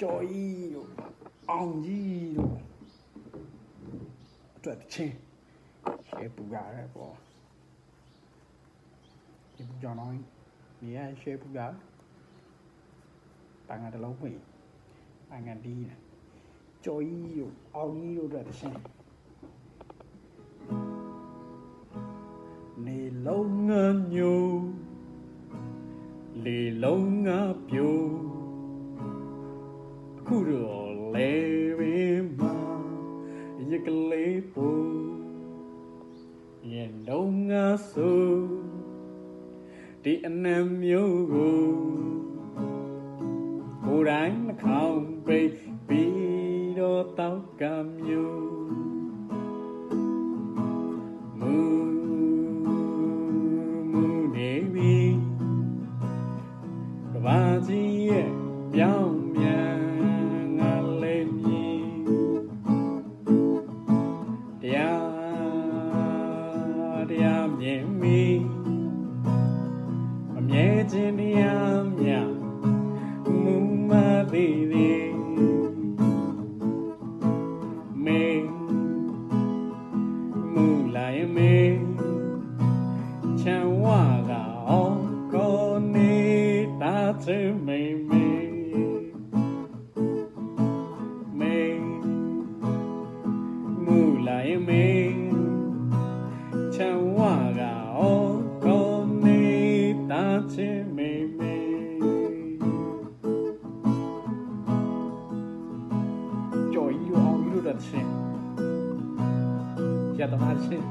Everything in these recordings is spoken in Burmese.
ကျော်ကြီးတို့အောင်ကြီးတို့အတွက်တစ်ချင်းရှယ်ပူရတယ်ပေါ့ဒီပူကြောင်တော့နေရရှယ်ပူရပန်းကတလုံးဖွင့်ပန်းကဒီးတယ်ကျော်ကြီးတို့အောင်ကြီးတို့အတွက်တစ်ချင်းနေလုံးငါညိုလေလုံးငါပြို အခုတော့လေပင်မှာရကလေးပူရင်လုံးငါဆိုဒီအနံမျိုးကို မမြဲခြင်းတရားမြတ်မူမသေးသေးမင်းမူလာရင်မင်းချမ်းဝကအောင်ကိုနေတာချင်မိန်မေမေ တို့တော့ချင်းရတမားချင်း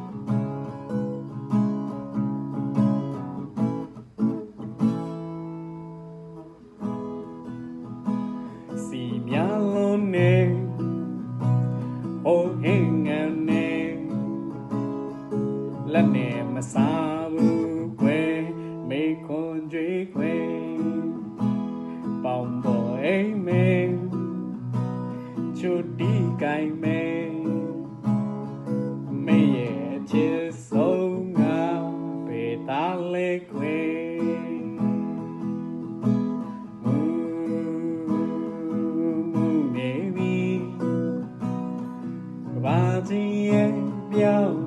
စီမြလုံးနေဟိုဟင်းငန်းနေလက်နဲ့မစားဘူးခွဲမေခွန်ကြွေခွဲပေါင်ပေါ်အိမ်မဲ ချူတီကိုင်မဲမေရဲ့ချစ်ဆုံးငါပေသားလေးခွဲမူမူနေပြီကဘာကြီးရဲ့ပြောင်း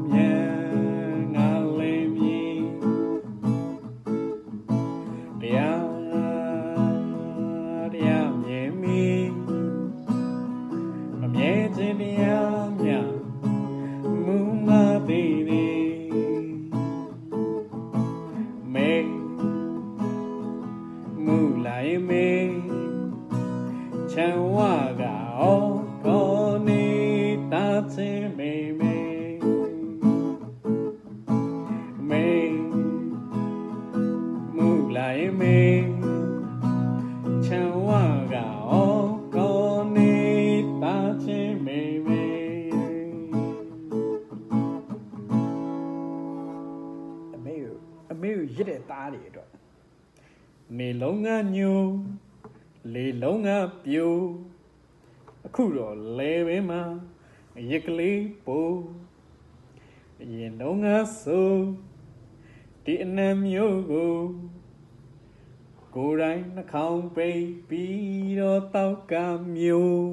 ချမ်းဝကအောကောနေတာချင်မေမေမေမူလိုက်မေချမ်းဝကအောကောနေတာချင်မေမေအမေကိုအမေကိုရစ်တဲ့သားတွေအတွက်နေ လုံးကညိုလေလုံးကပြိုအခုတော့လဲပင်မှာရက်ကလေးပိုးရင်လုံးကဆိုဒီအနံမျိုးကိုကိုယ်တိုင်နှခေါင်းပိတ်ပြီးတော့တောက်ကမျိုး